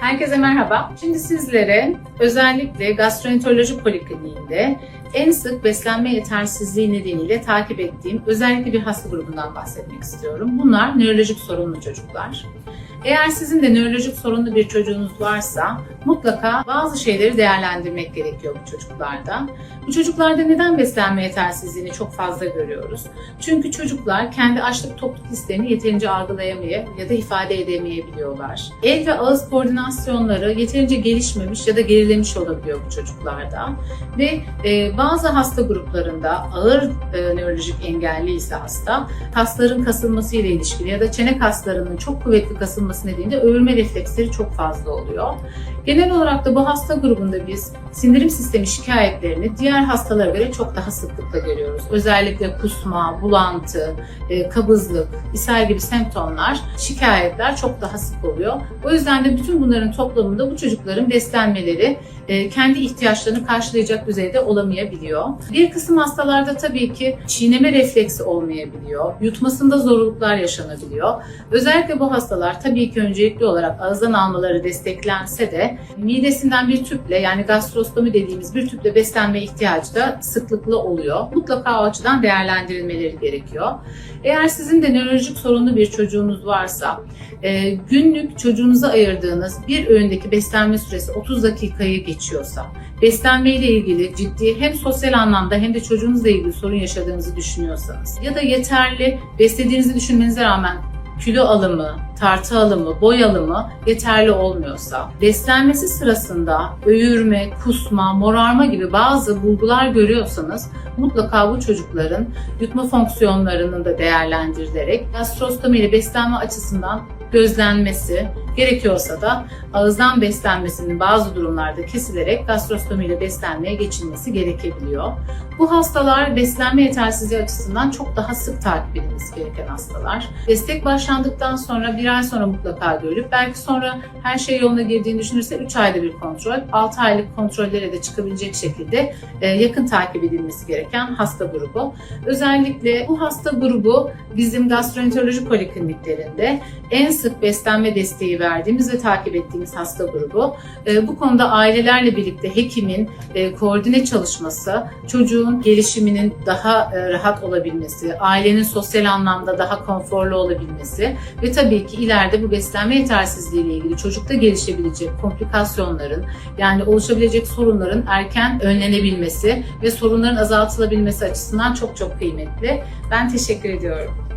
Herkese merhaba. Şimdi sizlere özellikle gastroenteroloji polikliniğinde en sık beslenme yetersizliği nedeniyle takip ettiğim özellikle bir hasta grubundan bahsetmek istiyorum. Bunlar nörolojik sorunlu çocuklar. Eğer sizin de nörolojik sorunlu bir çocuğunuz varsa mutlaka bazı şeyleri değerlendirmek gerekiyor bu çocuklarda. Bu çocuklarda neden beslenme yetersizliğini çok fazla görüyoruz? Çünkü çocuklar kendi açlık tokluk hislerini yeterince algılayamaya ya da ifade edemeyebiliyorlar. El ve ağız koordinasyonları yeterince gelişmemiş ya da gerilemiş olabiliyor bu çocuklarda. Ve e, bazı hasta gruplarında ağır e, nörolojik engelli ise hasta, kasların kasılması ile ilişkili ya da çene kaslarının çok kuvvetli kasılması nedeniyle övülme refleksleri çok fazla oluyor. Genel olarak da bu hasta grubunda biz sindirim sistemi şikayetlerini diğer hastalara göre çok daha sıklıkla görüyoruz. Özellikle kusma, bulantı, e, kabızlık, ishal gibi semptomlar, şikayetler çok daha sık oluyor. O yüzden de bütün bunların toplamında bu çocukların beslenmeleri e, kendi ihtiyaçlarını karşılayacak düzeyde olamayabiliyor. Bir kısım hastalarda tabii ki çiğneme refleksi olmayabiliyor. Yutmasında zorluklar yaşanabiliyor. Özellikle bu hastalar tabii ki öncelikli olarak ağızdan almaları desteklense de midesinden bir tüple yani gastrostomi dediğimiz bir tüple beslenme ihtiyacı da sıklıkla oluyor. Mutlaka o açıdan değerlendirilmeleri gerekiyor. Eğer sizin de nörolojik sorunlu bir çocuğunuz varsa e, günlük çocuğunuza ayırdığınız bir öğündeki beslenme süresi 30 dakikayı geçiyorsa, beslenme ile ilgili ciddi hem sosyal anlamda hem de çocuğunuzla ilgili sorun yaşadığınızı düşünüyorsanız ya da yeterli beslediğinizi düşünmenize rağmen kilo alımı, tartı alımı, boy alımı yeterli olmuyorsa, beslenmesi sırasında öğürme, kusma, morarma gibi bazı bulgular görüyorsanız mutlaka bu çocukların yutma fonksiyonlarının da değerlendirilerek gastrostomi ile beslenme açısından gözlenmesi, gerekiyorsa da ağızdan beslenmesinin bazı durumlarda kesilerek gastrostomi ile beslenmeye geçilmesi gerekebiliyor. Bu hastalar beslenme yetersizliği açısından çok daha sık takip edilmesi gereken hastalar. Destek başlandıktan sonra bir ay sonra mutlaka görülüp belki sonra her şey yoluna girdiğini düşünürse 3 ayda bir kontrol, 6 aylık kontrollere de çıkabilecek şekilde e, yakın takip edilmesi gereken hasta grubu. Özellikle bu hasta grubu bizim gastroenteroloji polikliniklerinde en sık beslenme desteği verdiğimiz ve takip ettiğimiz hasta grubu. E, bu konuda ailelerle birlikte hekimin e, koordine çalışması, çocuğun gelişiminin daha e, rahat olabilmesi, ailenin sosyal anlamda daha konforlu olabilmesi ve tabii ki ileride bu beslenme yetersizliği ile ilgili çocukta gelişebilecek komplikasyonların yani oluşabilecek sorunların erken önlenebilmesi ve sorunların azaltılabilmesi açısından çok çok kıymetli. Ben teşekkür ediyorum.